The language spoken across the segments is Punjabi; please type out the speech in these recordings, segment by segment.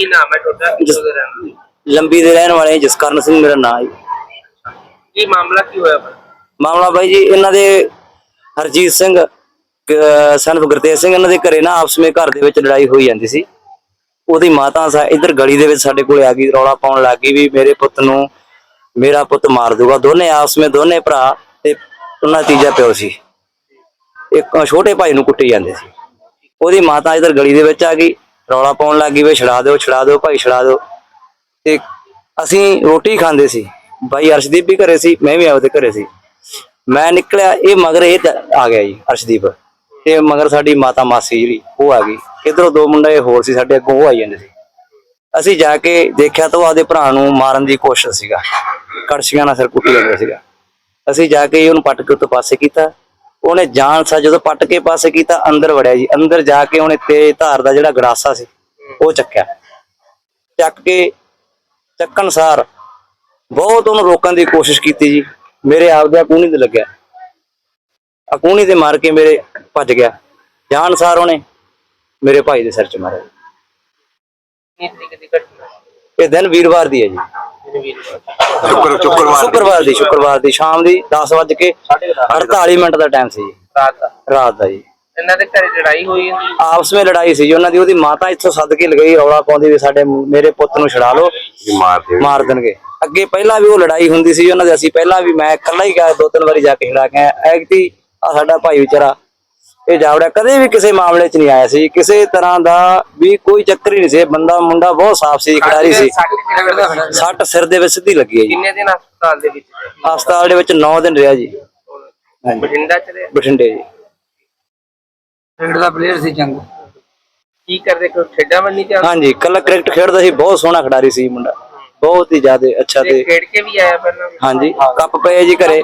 ਕੀ ਨਾਮ ਹੈ ਤੁਹਾਡਾ? ਕਿੱਥੋਂ ਦੇ ਰਹਿਣ ਵਾਲੇ? ਲੰਬੀ ਦੇ ਰਹਿਣ ਵਾਲੇ ਜਸਕਰਨ ਸਿੰਘ ਮੇਰਾ ਨਾਮ ਹੈ। ਕੀ ਮਾਮਲਾ ਕੀ ਹੋਇਆ ਭਾਈ? ਮਾਮਲਾ ਬਾਈ ਜੀ ਇਹਨਾਂ ਦੇ ਹਰਜੀਤ ਸਿੰਘ ਸਨਫ ਗੁਰਤੇਜ ਸਿੰਘ ਇਹਨਾਂ ਦੇ ਘਰੇ ਨਾ ਆਪਸ ਵਿੱਚ ਘਰ ਦੇ ਵਿੱਚ ਲੜਾਈ ਹੋਈ ਜਾਂਦੀ ਸੀ। ਉਹਦੀ ਮਾਤਾ ਸਾ ਇੱਧਰ ਗਲੀ ਦੇ ਵਿੱਚ ਸਾਡੇ ਕੋਲੇ ਆ ਗਈ ਰੌਲਾ ਪਾਉਣ ਲੱਗ ਗਈ ਵੀ ਮੇਰੇ ਪੁੱਤ ਨੂੰ ਮੇਰਾ ਪੁੱਤ ਮਾਰ ਦੂਗਾ ਦੋਨੇ ਆਪਸ ਵਿੱਚ ਦੋਨੇ ਭਰਾ ਤੇ ਉਹਨਾਂ ਦਾ ਤੀਜਾ ਪਿਓ ਸੀ। ਇੱਕ ਛੋਟੇ ਭਾਈ ਨੂੰ ਕੁੱਟੀ ਜਾਂਦੇ ਸੀ। ਉਹਦੀ ਮਾਤਾ ਇੱਧਰ ਗਲੀ ਦੇ ਵਿੱਚ ਆ ਗਈ ਰੌਲਾ ਪਾਉਣ ਲੱਗ ਗਈ ਵੀ ਛੜਾ ਦਿਓ ਛੜਾ ਦਿਓ, ਭਾਈ ਛੜਾ ਦਿਓ। ਤੇ ਅਸੀਂ ਰੋਟੀ ਖਾਂਦੇ ਸੀ। ਬਾਈ ਅਰਸ਼ਦੀਪ ਵੀ ਘਰੇ ਸੀ, ਮੈਂ ਵੀ ਆਪਦੇ ਘਰੇ ਸੀ। ਮੈਂ ਨਿਕਲਿਆ, ਇਹ ਮਗਰ ਇਹ ਚ- ਆ ਗਿਆ ਜੀ, ਅਰਸ਼ਦੀਪ। ਤੇ ਮਗਰ ਸਾਡੀ ਮਾਤਾ ਮਾਸੀ ਜਿਹੜੀ, ਉਹ ਆ ਗਈ। ਇਧਰੋਂ ਦੋ ਮੁੰਡੇ ਹੋਰ ਸੀ ਸਾਡੇ ਅੱਗੋਂ, ਉਹ ਆਈ ਜਾਂਦੇ ਸੀ। ਅਸੀਂ ਜਾ ਕੇ ਦੇਖਿਆ ਤਾਂ ਉਹ ਆਪਦੇ ਭਰਾ ਨੂੰ ਮਾਰਨ ਦੀ ਕੋਸ਼ਿਸ਼ ਸੀਗਾ। ਕੜਛੀਆਂ ਨਾਲ ਸਿਰ ਕੁੱਟੀ ਜਾਂਦਾ ਸੀਗਾ। ਅਸੀਂ ਜਾ ਕੇ ਉਹਨੂੰ ਪੱਟ ਕੇ ਉੱਤੇ ਪਾਸੇ ਕੀਤਾ। ਉਹਨੇ ਜਾਨ ਸਾ ਜਦੋਂ ਪੱਟ ਕੇ ਪਾਸੇ ਕੀਤਾ ਅੰਦਰ ਵੜਿਆ ਜੀ। ਅੰਦਰ ਜਾ ਕੇ ਉਹਨੇ ਤੇਜ਼ ਧਾਰ ਦਾ ਜਿਹੜਾ ਗੜਾਸਾ ਸੀ ਉਹ ਚੱਕਿਆ। ਚੱਕ ਕੇ ਚੱਕਣ ਸਾਰ ਬਹੁਤ ਉਹਨੂੰ ਰੋਕਣ ਦੀ ਕੋਸ਼ਿਸ਼ ਕੀਤੀ ਜੀ। ਮੇਰੇ ਆਪ ਦੇ ਕੂਣੀ ਤੇ ਲੱਗਿਆ। ਅਕੂਣੀ ਤੇ ਮਾਰ ਕੇ ਮੇਰੇ ਭੱਜ ਗਿਆ। ਜਾਨ ਸਾਰ ਉਹਨੇ ਮੇਰੇ ਭਾਈ ਦੇ ਸਿਰ 'ਚ ਮਾਰਿਆ। ਇਹ ਦਿਨ ਵੀਰਵਾਰ ਦੀ ਹੈ ਜੀ। ਸ਼ੁਕਰ ਸ਼ੁੱਕਰਵਾਰ ਸ਼ੁੱਕਰਵਾਰ ਦੀ ਸ਼ੁੱਕਰਵਾਰ ਦੀ। ਸ਼ਾਮ ਦੀ 10 ਵਜੇ ਕੇ 48 ਮਿੰਟ ਦਾ ਟਾਈਮ ਸੀ ਜੀ। ਰਾਤ ਦਾ? ਰਾਤ ਦਾ ਜੀ। ਇਹਨਾਂ ਦੇ ਘਰੇ ਲੜਾਈ ਹੋਈ ਆਪਸ ਵਿੱਚ ਲੜਾਈ ਸੀ ਜੀ। ਉਹਨਾਂ ਦੀ ਉਹਦੀ ਮਾਤਾ ਇੱਥੋਂ ਸੱਦ ਕੇ ਲਗਈ ਰੌਲਾ ਪਾਉਂਦੀ ਵੀ ਸਾਡੇ ਮੇਰੇ ਪੁੱਤ ਨੂੰ ਛੁਡਾ ਲਓ। ਜੀ ਮਾਰ ਦੇ ਮਾਰ ਦੇਣਗੇ। ਅੱਗੇ ਪਹਿਲਾਂ ਵੀ ਉਹ ਲੜਾਈ ਹੁੰਦੀ ਸੀ ਉਹਨਾਂ ਦੇ ਅਸੀਂ ਪਹਿਲਾਂ ਵੀ ਮੈਂ ਇਕੱਲਾ ਹੀ ਗਿਆ ਦੋ ਤਿੰਨ ਵਾਰੀ ਜਾ ਕੇ ਛੁਡਾ ਕੇ ਆਇਆ ਐਗਤੀ ਆ ਸਾਡਾ ਭਾਈ ਵਿਚਾਰਾ ਇਹ ਜਾਵੜਾ ਕਦੇ ਵੀ ਕਿਸੇ ਮਾਮਲੇ 'ਚ ਨਹੀਂ ਆਇਆ ਸੀ। ਕਿਸੇ ਤਰ੍ਹਾਂ ਦਾ ਵੀ ਕੋਈ ਚੱਕਰ ਹੀ ਨਹੀਂ ਸੀ। ਇਹ ਬੰਦਾ ਮੁੰਡਾ ਬਹੁਤ ਸਾਫ਼ ਸੀ ਖਿਡਾਰੀ ਸੀ। ਸੱਟ ਸਿਰ ਦੇ ਵਿੱਚ ਸਿੱਧੀ ਲੱਗੀ ਹੈ ਜੀ। ਕਿੰਨੇ ਦਿਨ ਹਸਪਤਾਲ ਦੇ ਵਿੱਚ? ਹਸਪਤਾਲ ਦੇ ਵਿੱਚ 9 ਦਿਨ ਰਿਹਾ ਜੀ। ਹਾਂਜੀ। ਬਠਿੰਡਾ ਚ ਰਹੇ? ਬਠਿੰਡੇ ਜੀ। ਪਿੰਡ ਦਾ ਪਲੇਅਰ ਸੀ ਚੰਗਾ। ਕੀ ਕਰਦੇ? ਕੋਈ ਖੇਡਾਂ ਵੱਲ ਨਹੀਂ ਧਿਆਨ ਹਾਂਜੀ ਕੱਲਾ ਕ੍ਰਿਕਟ ਖੇਡਦਾ ਸੀ। ਬਹੁਤ ਸੋਹਣਾ ਖਿਡਾਰੀ ਸੀ ਮੁੰਡਾ। ਬਹੁਤ ਹੀ ਜ਼ਿਆਦਾ ਅੱਛਾ ਤੇ ਤੇ ਖੇਡ ਕੇ ਵੀ ਆਇਆ ਪਹਿਲਾਂ? ਹਾਂਜੀ। ਕੱਪ ਪਏ ਜੀ ਘਰੇ।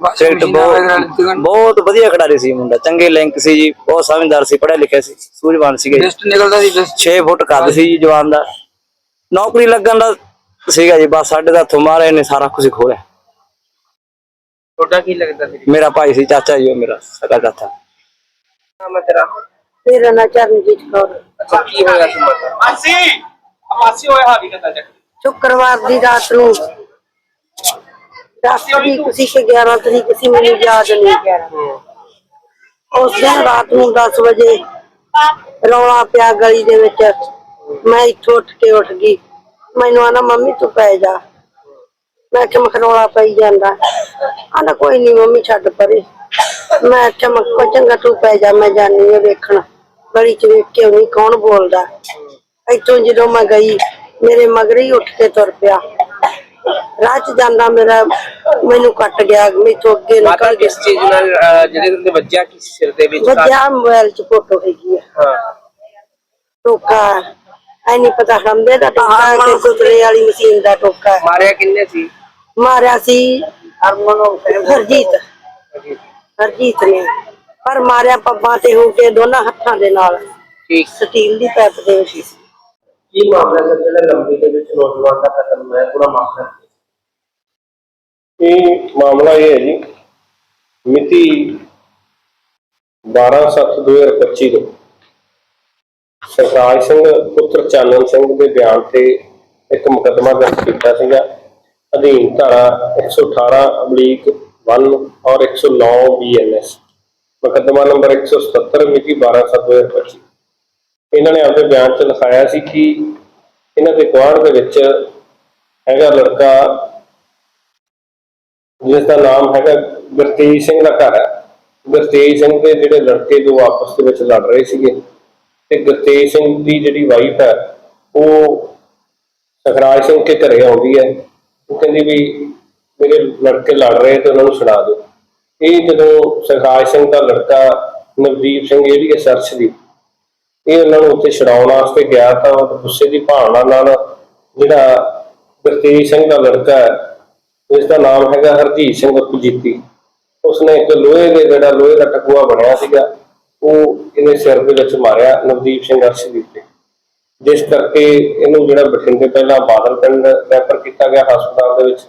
ਕ੍ਰਿਕਟ ਬਹੁਤ ਬਹੁਤ ਵਧੀਆ ਖਿਡਾਰੀ ਸੀ ਮੁੰਡਾ ਚੰਗੇ ਲਿੰਕ ਸੀ ਜੀ ਬਹੁਤ ਸਮਝਦਾਰ ਸੀ ਪੜ੍ਹਿਆ ਲਿਖਿਆ ਸੀ ਸੂਝਵਾਨ ਸੀਗਾ ਜੀ। ਬੈਸਟ ਨਿਕਲਦਾ ਸੀ ਬੈਸਟ 6 ਫੁੱਟ ਕੱਦ ਸੀ ਜੀ ਜਵਾਨ ਦਾ। ਨੌਕਰੀ ਲੱਗਣ ਦਾ ਸੀਗਾ ਜੀ ਬਸ ਸਾਡੇ ਦਾ ਹੱਥੋਂ ਮਾਰੇ ਨੇ ਸਾਰਾ ਕੁਝ ਖੋਲਿਆ। ਤੁਹਾਡਾ ਕੀ ਲੱਗਦਾ ਸੀ? ਮੇਰਾ ਭਾਈ ਸੀ ਚਾਚਾ ਜੀ ਉਹ ਮੇਰਾ ਸਗਾ ਚਾਚਾ। ਨਾਮ ਹੈ ਤੇਰਾ? ਮੇਰਾ ਨਾਂ ਚਰਨਜੀਤ ਕੌਰ। ਅੱਛਾ ਕੀ ਹੋਇਆ ਸੀ? ਮਾਤਾ ਸ਼ੁੱਕਰਵਾਰ ਦੀ ਰਾਤ ਨੂੰ 10 ਤਰੀਕ ਸੀ ਕਿ 11 ਤਰੀਕ ਸੀ ਮੈਨੂੰ ਯਾਦ ਨਹੀਂ ਉਸ ਦਿਨ ਰਾਤ ਨੂੰ 10 ਵਜੇ ਰੌਲਾ ਪਿਆ ਗਲੀ ਦੇ ਵਿੱਚ। ਮੈਂ ਇੱਥੋਂ ਉੱਠ ਕੇ ਉੱਠ ਗਈ। ਮੈਨੂੰ ਆਨਾ ਮੰਮੀ, ਤੂੰ ਪੈ ਜਾ। ਮੈਂ ਕਿ ਮਖਰੋਲਾ ਪਈ ਜਾਂਦਾ। ਆਂਦਾ ਕੋਈ ਨਹੀਂ ਮੰਮੀ, ਛੱਡ ਪਰੇ। ਮੈਂ ਆਖਿਆ ਮੈਂ ਚੰਗਾ ਤੂੰ ਪੈ ਜਾ, ਮੈਂ ਜਾਣੀ ਆ ਵੇਖਣ। ਗਲੀ ਚ ਵੇਖ ਕੇ ਨਹੀਂ ਕੌਣ ਬੋਲਦਾ। ਇੱਥੋਂ ਜਦੋਂ ਮੈਂ ਗਈ, ਮੇਰੇ ਮਗਰ ਹੀ ਉੱਠ ਕੇ ਤੁਰ ਪਿਆ। ਰਾਹ ਚ ਜਾਂਦਾ ਮੇਰਾ ਮੈਨੂੰ ਕੱਟ ਗਿਆ ਮੈਥੋਂ ਅੱਗੇ ਮਾਤਾ ਨਿਕਲ ਗਿਆ। ਕਿਸ ਚੀਜ਼ ਨਾਲ ਅਹ, ਜਿਹੜੇ ਤੇ ਵੱਜਿਆ ਕਿਸ ਸਿਰ ਦੇ ਵਿੱਚ ਵੱਜਿਆ ਮੋਬਾਈਲ ਚ ਫੋਟੋ ਹੈਗੀ ਆ। ਹਾਂ। ਟੋਕਾ ਐ ਨਹੀਂ ਪਤਾ ਹੰਦੇ ਦਾ ਟੋਕਾ ਹੈ ਕਿ ਕੁਤਰੇ ਵਾਲੀ ਮਸ਼ੀਨ ਦਾ ਟੋਕਾ। ਹੈ ਮਾਰਿਆ ਕਿੰਨੇ ਸੀ? ਮਾਰਿਆ ਸੀ ਹਰਜੀਤ। ਹਰਜੀਤ। ਨੇ। ਪਰ ਮਾਰਿਆ ਪੱਬਾਂ ਤੇ ਹੋ ਕੇ ਦੋਨਾਂ ਹੱਥਾਂ ਦੇ ਨਾਲ। ਠੀਕ। ਸਟੀਲ ਦੀ ਪਾਈਪ ਦੇ ਵਿੱਚ। ਕੀ ਮਾਮਲਾ ਸਰ ਜਿਹੜਾ ਲੰਬੀ ਦੇ ਵਿੱਚ ਨੌਜਵਾਨ ਦਾ ਕਤਲ ਹੋਇਆ ਪੂਰਾ ਮਾਮਲਾ ਇਹ ਮਾਮਲਾ ਇਹ ਹੈ ਜੀ? ਮਿਤੀ 12/7/2025 ਨੂੰ ਸਰਤਾਜ ਸਿੰਘ, ਪੁੱਤਰ ਚਾਨਣ ਸਿੰਘ ਦੇ ਬਿਆਨ ਤੇ ਇੱਕ ਮੁਕੱਦਮਾ ਦਰਜ ਕੀਤਾ ਸੀਗਾ। ਅਧੀਨ ਧਾਰਾ 118 ਅਬਲੀਕ 1 ਔਰ 109 ਬੀਐਨਐਸ ਮੁਕੱਦਮਾ ਨੰਬਰ 177 ਮਿਤੀ 12/7/2025 ਇਹਨਾਂ ਨੇ ਆਪਣੇ ਬਿਆਨ 'ਚ ਲਿਖਾਇਆ ਸੀ ਕਿ ਇਹਨਾਂ ਦੇ ਗੁਆਂਢ ਦੇ ਵਿੱਚ ਹੈਗਾ ਲੜਕਾ ਜਿਸ ਦਾ ਨਾਮ ਹੈਗਾ ਗੁਰਤੇਜ ਸਿੰਘ ਦਾ ਘਰ ਹੈ। ਗੁਰਤੇਜ ਸਿੰਘ ਦੇ ਜਿਹੜੇ ਲੜਕੇ ਦੋ ਆਪਸ ਦੇ ਵਿੱਚ ਲੜ ਰਹੇ ਸੀਗੇ ਤੇ ਗੁਰਤੇਜ ਸਿੰਘ ਦੀ ਜਿਹੜੀ ਵਾਈਫ ਹੈ, ਉਹ ਸਖਰਾਜ ਸਿੰਘ ਕੇ ਘਰੇ ਆਉਂਦੀ ਹੈ। ਉਹ ਕਹਿੰਦੀ ਵੀ ਮੇਰੇ ਲੜਕੇ ਲੜ ਰਹੇ ਤੇ ਉਹਨਾਂ ਨੂੰ ਛੁਡਾ ਦਿਓ। ਇਹ ਜਦੋਂ ਸਖਰਾਜ ਸਿੰਘ ਦਾ ਲੜਕਾ ਨਵਦੀਪ ਸਿੰਘ ਜਿਹੜੀ ਹੈ ਸਰਚ ਦੀ, ਇਹ ਉਹਨਾਂ ਨੂੰ ਉੱਥੇ ਛਡਾਉਣ ਵਾਸਤੇ ਗਿਆ ਤਾਂ ਉਹ ਗੁੱਸੇ ਦੀ ਭਾਵਨਾ ਨਾਲ ਜਿਹੜਾ ਗੁਰਤੇਜ ਸਿੰਘ ਦਾ ਲੜਕਾ ਇਸ ਦਾ ਨਾਮ ਹੈਗਾ ਹਰਜੀਤ ਸਿੰਘ ਉਰਫ ਉਸਨੇ ਇੱਕ ਲੋਹੇ ਦੇ ਜਿਹੜਾ ਲੋਹੇ ਦਾ ਟਕੂਆ ਬਣਿਆ ਸੀਗਾ, ਉਹ ਇਹਨੇ ਸਿਰ ਦੇ ਵਿੱਚ ਮਾਰਿਆ ਨਵਦੀਪ ਸਿੰਘ ਅਰਸ਼ਦੀਪ ਤੇ। ਜਿਸ ਕਰਕੇ ਇਹਨੂੰ ਜਿਹੜਾ ਬਠਿੰਡੇ ਪਹਿਲਾਂ ਬਾਦਲ ਪਿੰਡ ਰੈਫਰ ਕੀਤਾ ਗਿਆ ਹਸਪਤਾਲ ਦੇ ਵਿੱਚ,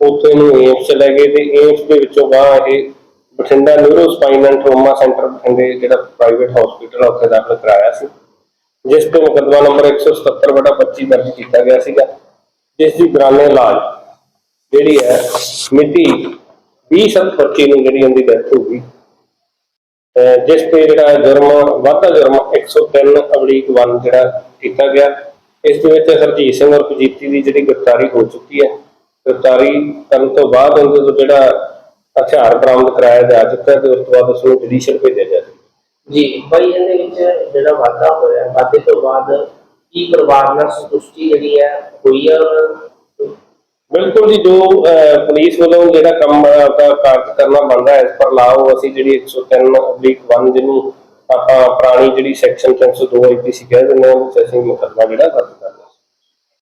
ਉੱਥੇ ਇਹਨੂੰ ਏਮਸ ਚ ਲੈ ਗਏ ਤੇ ਏਮਸ ਦੇ ਵਿੱਚੋਂ ਗਾਂ ਇਹ Bathinda neuro spine and trauma centre ਬਠਿੰਡੇ ਜਿਹੜਾ ਪ੍ਰਾਈਵੇਟ ਹਸਪੀਟਲ ਉੱਥੇ ਦਾਖਲ ਕਰਾਇਆ ਸੀ। ਜਿਸ ਤੇ ਮੁਕੱਦਮਾ ਨੰਬਰ 177 ਬਟਾ 25 ਦਰਜ ਕੀਤਾ ਗਿਆ ਸੀਗਾ। ਜਿਸ ਦੀ ਦੌਰਾਨੇ ਇਲਾਜ ਜਿਹੜੀ ਹੈ ਮਿਤੀ 20/7/25 ਨੂੰ ਜਿਹੜੀ ਉਹਦੀ ਡੈਥ ਹੋ ਗਈ। ਜਿਸ ਤੇ ਜਿਹੜਾ ਜੁਰਮ ਵਾਧਾ ਜੁਰਮ 103 ਅਬਲੀਕ 1 ਜਿਹੜਾ ਕੀਤਾ ਗਿਆ, ਇਸ ਦੇ ਵਿੱਚ ਹਰਜੀਤ ਸਿੰਘ ਔਰ ਪਜੀਤੀ ਦੀ ਜਿਹੜੀ ਗ੍ਰਿਫਤਾਰੀ ਹੋ ਚੁੱਕੀ ਹੈ। ਗ੍ਰਿਫਤਾਰੀ ਕਰਨ ਤੋਂ ਬਾਅਦ ਉਹਦੇ ਤੋਂ ਜਿਹੜਾ ਹਥਿਆਰ ਬਰਾਮਦ ਕਰਾਇਆ ਜਾ ਚੁੱਕਾ ਹੈ ਤੇ ਉਸ ਤੋਂ ਬਾਅਦ ਉਸ ਨੂੰ ਜੁਡੀਸ਼ੀਅਲ ਭੇਜਿਆ ਜਾਵੇਗਾ ਜੀ ਭਾਈ ਇਹਦੇ ਵਿੱਚ ਜਿਹੜਾ ਵਾਧਾ ਹੋਇਆ, ਵਾਧੇ ਤੋਂ ਬਾਅਦ ਕੀ ਪਰਿਵਾਰ ਨਾਲ ਸੰਤੁਸ਼ਟੀ ਜਿਹੜੀ ਹੈ, ਹੋਈ ਹੈ ਬਿਲਕੁਲ ਜੀ ਜੋ ਅਹ, ਪੁਲਿਸ ਵੱਲੋਂ ਜਿਹੜਾ ਕੰਮ ਆਪਦਾ ਕਾਰਜ ਕਰਨਾ ਬਣਦਾ ਹੈ ਇਸ ਪਰ ਲਾਓ ਅਸੀਂ ਜਿਹੜੀ 103 1 ਜਿਹਨੂੰ ਆਪਾਂ ਪੁਰਾਣੀ ਜਿਹੜੀ ਸੈਕਸ਼ਨ 302 ਆਈਪੀਸੀ ਕਹਿ ਦਿੰਦੇ ਹਾਂ ਉਹ 'ਚ ਅਸੀਂ ਮੁਕੱਦਮਾ ਜਿਹੜਾ